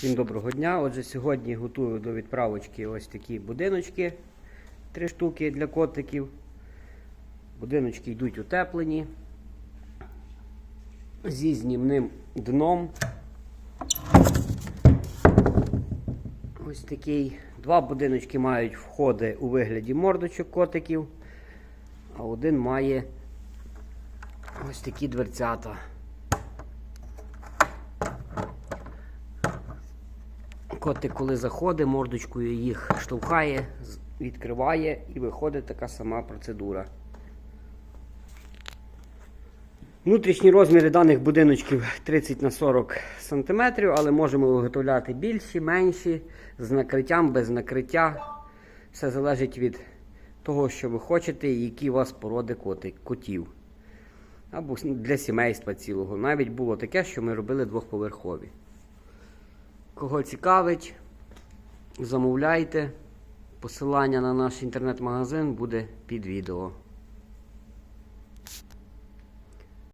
Всім доброго дня. Отже, сьогодні готую до відправочки ось такі будиночки. Три штуки для котиків. Будиночки йдуть утеплені. Зі знімним дном. Ось такий. Два будиночки мають входи у вигляді мордочок котиків, а один має ось такі дверцята. Котик, коли заходить, мордочкою їх штовхає, відкриває і виходить така сама процедура. Внутрішні розміри даних будиночків 30 на 40 см, але можемо виготовляти більші, менші, з накриттям, без накриття. Все залежить від того, що ви хочете і які у вас породи коти, котів. Або для сімейства цілого. Навіть було таке, що ми робили двохповерхові. Кого цікавить, замовляйте. Посилання на наш інтернет-магазин буде під відео.